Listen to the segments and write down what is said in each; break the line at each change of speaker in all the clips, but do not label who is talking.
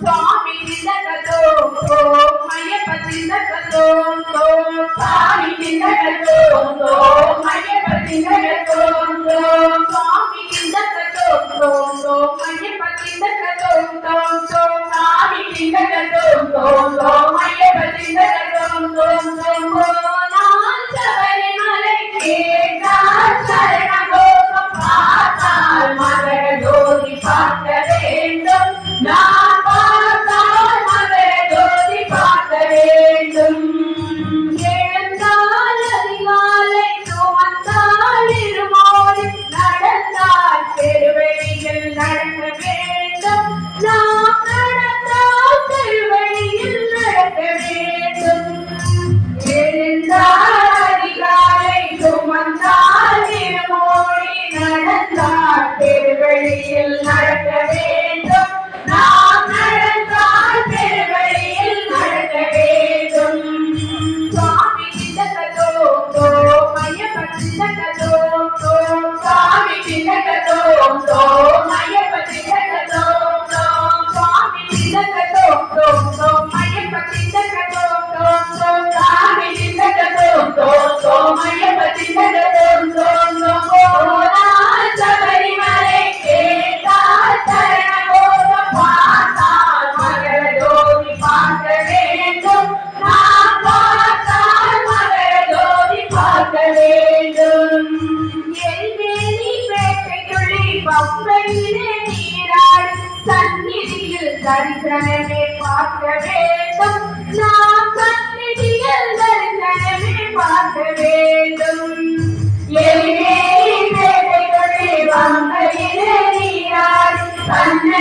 Swamy తిలకతో మయప తిలకతో Swamy తిలకతో మయప తిలకతో Swamy తిలకతో మయప తిలకతో Swamy తిలకతో మయప తిలకతో Father, Lord, Father, Lord, Not by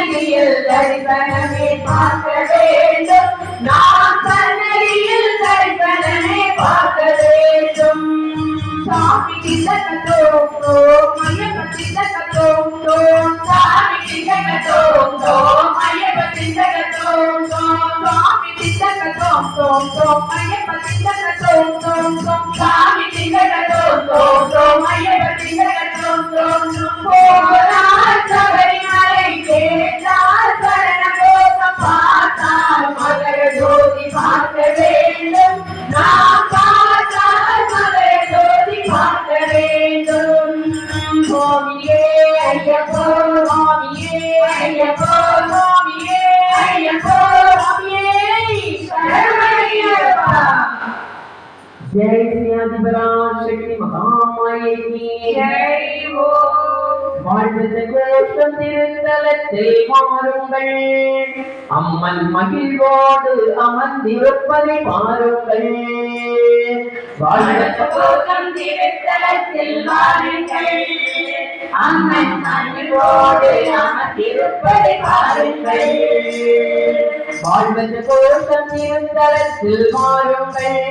சந்நிதியில் தரிசனமே பார்க்க வேண்டும். நாம் சன்னதியில் தரிசனமே பார்க்க வேண்டும். சாமி கிண்டகத்தோ தோ ஐயப்ப கிண்டகத்தோ தோ சாமி கிண்டகத்தோ தோ ஐயப்ப கிண்டகத்தோ தோ சாமி கிண்டகத்தோ தோ தோ ஐயப்ப கிண்டகத்தோ தோ தோ சாமி கிண்டகத்தோ தோ தோ ஐயப்ப கிண்டகத்தோ தோ தோ போனால் சபரிமலை கேட்டால் சரணகோஷம் பார்த்தால் மகர ஜோதி பார்க்க வேண்டும் நாம் பார்த்தால் மகர ஜோதி பார்க்க வேண்டும் சுவாமியே ஐயப்போ சுவாமியே ஐயப்போ சுவாமியே ஐயப்போ
जय सिया दिवराज
की। जय
வாழ்வது கோஷம் திருத்தலத்தில் மாறுங்கள். அம்மன் மகிழ்வோடு அமர்ந்திருப்பதை பாருங்கள். வாழ்வது
போகம் திருத்தலத்தில் வாருங்கள் அம்மன் அன்போடு அமர்ந்திருப்பதை பாருங்கள். வாழ்வது கோஷம் இருந்தலத்தில் மாறுங்கள்.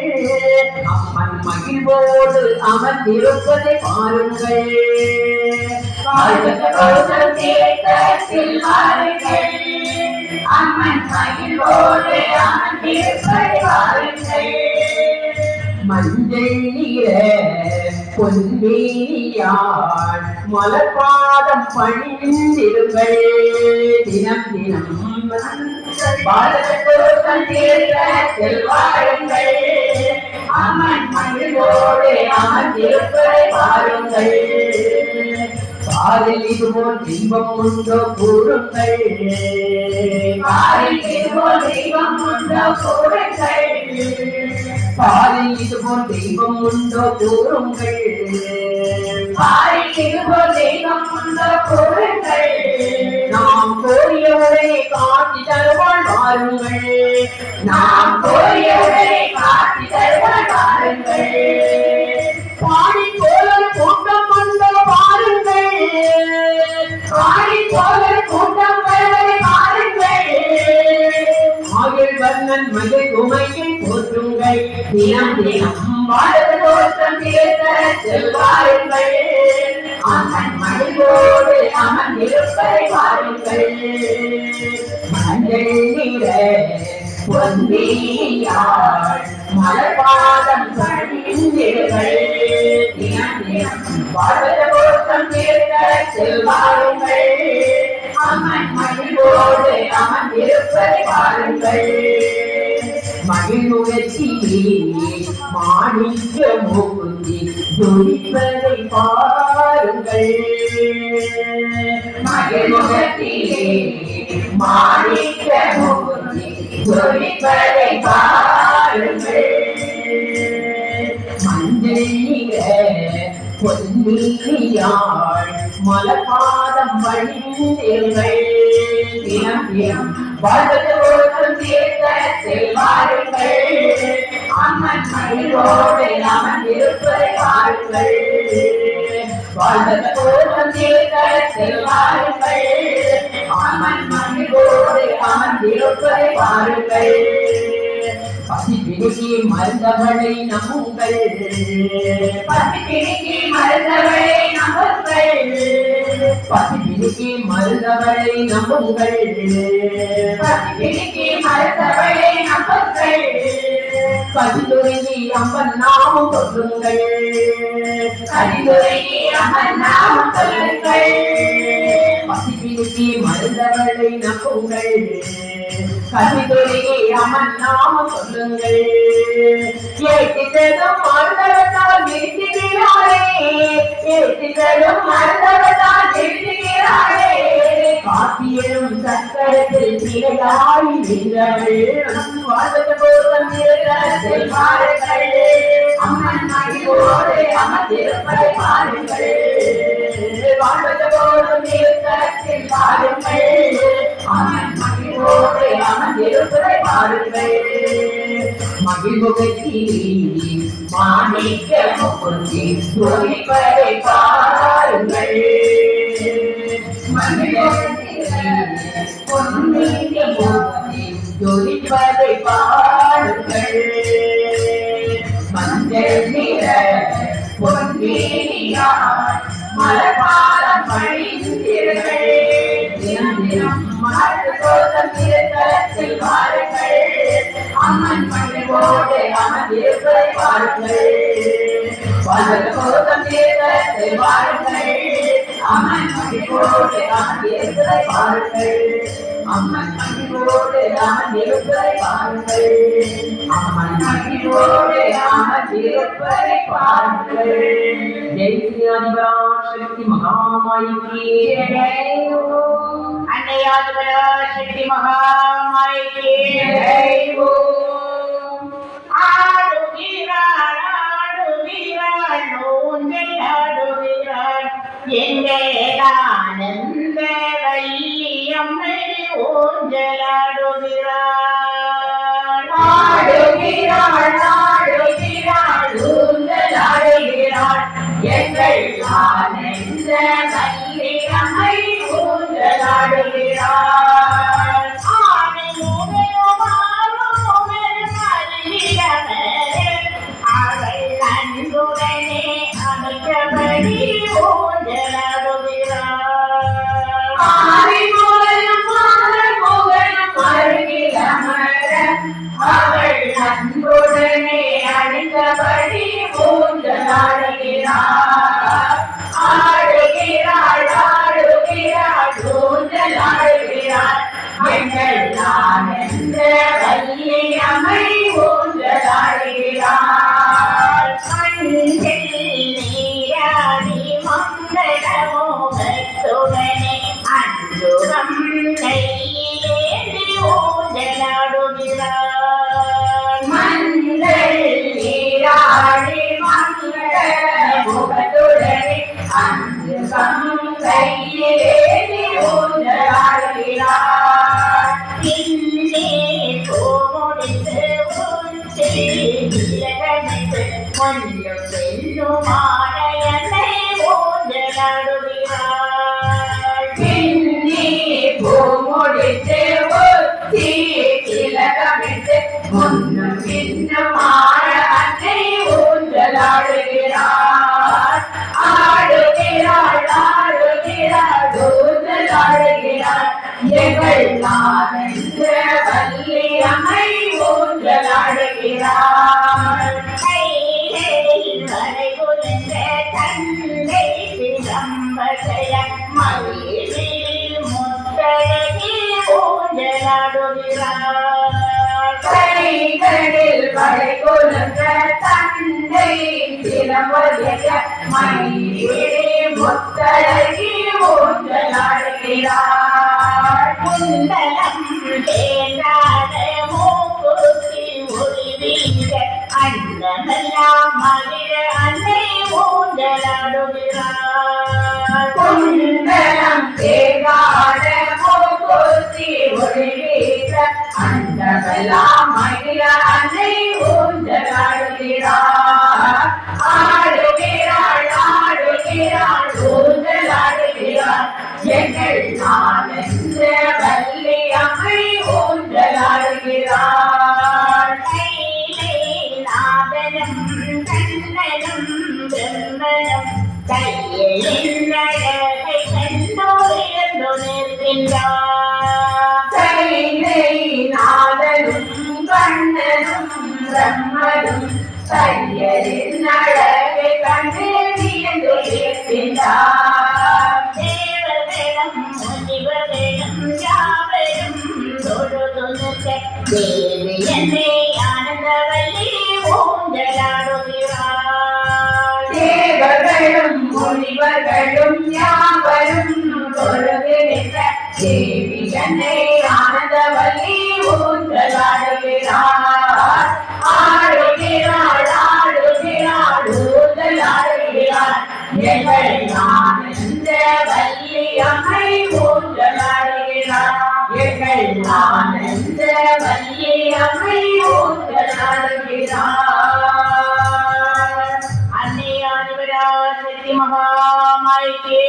அம்மன் மகிழ்வோடு அமர்ந்திருப்பதை பாருங்கள்.
அம்மன் மகிழ்வோடு அமர்ந்திருப்பதை வாருங்கள்
மஞ்சள் நீர பொன்மேனியாள் மலர்பாதம் பணிந்திருங்கள். தினம் தினம்
பாரத கோஷம் தீர்த்தத்தில் வாருங்கள் அம்மன் மகிழ்வோடு அமர்ந்திருப்பதை பாருங்கள்.
காதல் இதுபோல் தெய்வம் உண்டோ கூறுங்கள்.
பாரில் இதுபோல் தெய்வம் உண்டோ கூறுங்கள்.
பாரில் இதுபோல் தெய்வம் உண்டோ கூறுங்கள்.
பாரில் இதுபோல் தெய்வம் உண்டோ கூறுங்கள்.
நாம் கோரியவரை காட்சி தருவாள் வாருங்கள்
நாம் கோரியவரை காட்சி தருவார் பாருங்கள்.
பாடி போல பாருங்கள்
பாடி போல
போற்றுங்கள். தினம் தினம்
பாருங்கள்.
மஞ்சள் நிற பொன்னியாள் மலர்பாதம் பணிந்திடுங்கள் தினம் தினம்
அம்மன் மகிழ்வோடு அமர்ந்திருப்பதை பாருங்கள்
மகிழ்வுகத்திலே மாணிக்க மூக்குத்தி ஜொலிப்பதை பாருங்கள்
மகிழ்முகத்திலே மாணிக்க முகுந்தி ஜொலிப்பதை பாருங்கள்
பொன்னியாள் மலர்பாதம் பணிந்தீர்கள் தினம் தினம்
வாழ்வது ஒருவரும் தீர்த்தத்தில் வாருங்கள் அம்மன் மகிழ்வோடு அமர்ந்திருப்பதை பாருங்கள் வாழ்வது ஒருவரும் தீர்த்தத்தில் வாருங்கள் அம்மன் பாருங்கள்
பசி மருந்தவளை நம்புங்கள்.
பசி மருந்தவளை நம்புங்கள்.
பசி மருந்தவளை நம்புங்கள்.
பசி மருந்தவளை நம்புங்கள்.
பசி அம்மன் நாமம் சொல்லுங்கள்.
கரிதுரையே அம்மன் நாமம் சொல்லுங்கள்.
பசி மருந்தவளை நம்புங்கள். பசி துருங்கி அம்மன் சொல்லுங்கள். ஏற்றித்ததும் மருந்தவத்தால் நிறுத்துகிறாரே. ஏற்றித்ததும் மருந்தவத்தால் நிறுத்துகிறாரே. காத்தியலும் சக்கரத்தில் திரையாய் நின்றவள் வாழ்வது போல்
தீர்த்தத்தில் பாருங்கள் அம்மன் மகிழ்வோடு அமர்ந்திருப்பதை பாருங்கள். வாழ்வது போதும் தீர்த்தத்தில் பாருங்கள் மகிழ்வோடு அமர்ந்திருப்பதை பாருங்கள்
மகிழ்வுகத்திலே
மாணிக்க முகுந்தி ஜொலிப்பதை பாருங்கள் பொன்னிய முகுந்தி ஜொலிப்பதை பாருங்கள் மஞ்சள் நிற பொன்னியார் மலர்பாலம் பணிந்திருங்கள் தினம் தினம் மலர் தோட்டம் திருத்தலத்தில் வாருங்கள் அம்மன் மகிழ்வோடு அமர்ந்திருப்பதை பாருங்கள் மலர் தோட்டம் திருத்தலத்தில் வாருங்கள் அம்மன் மகிழ்வோடு அமர்ந்திருப்பதை பாருங்கள் அம்மன் மகிழ்வோடு அமர்ந்திருப்பதை பாருங்கள் அம்மன் மகிழ்வோடு அமர்ந்திருப்பதை பாருங்கள்
ஜெய் ஸ்ரீ ஆதிபரா சக்தி மகாமாயிக்கு
அன்னையாதிபரா சக்தி மகாமாய்க்கு ஆடுகிறாள் ஆடுகிறாள் ஊஞ்சல் ஆடுகிறாள் எங்கள் ஆனந்த வள்ளியம்மை ஊஞ்சல் ஆடுகிறாள் எங்கள் நான் என்ற வள்ளி விலகமிட்டு கொஞ்சம் செல்லுமான என்னை ஊஞ்சலாடுகிறாள் பின்னே போமுடித்து ஊச்சி விலகமிட்டு முன்னும் பின்னுமான அன்னை ஊஞ்சலாடுகிறாள் ஆடுகிறாள் ஆடுகிறாள் ஊஞ்சலாடுகிறாள் எங்கள் நாதென்ற வள்ளி அம்மை ஊஞ்சலாடுகிறாள் சிதம்பரைய மயிலில் முத்தழகி ஊஞ்சலாடுகிறாள் கைகளில் வரை குறைந்த தந்தை சிலம்பரைய மயிலில் முத்தழகி ஊஞ்சலாடுகிறாள் குண்டலம் தேனாத மூக்குத்தி ஒளி வீச அன்னமெல்லாம் மகிழ அன்னை ஊஞ்சலாடுகிறாள் குண்டலம் தேனாத மூக்குத்தி ஒளி வீச அன்னமெல்லாம் மகிழ அன்னை ஊஞ்சலாடுகிறாள் ஆடுகிறாள் ஆடுகிறாள் ஊஞ்சலாடுகிறாள் எங்கள் பிரம்மனும் கையலின் கண்டு வியந்து இருக்கின்றார் யாவரும் தொழுது தேவி என்னை ஆனந்தவல்லி ஊஞ்சலாடுகிறார் தேவர்களும் முனிவர்களும் யாவரும் தேவி என்னை ஆனந்தவல்லி ஊஞ்சலாடுகிறார் சக்தி மகாமாய்க்கே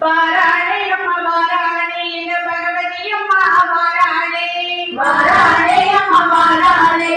வாராணி அம்மா வாராணி இந்த பகவதி அம்மா வாராணி வாராணி அம்மா வாராணி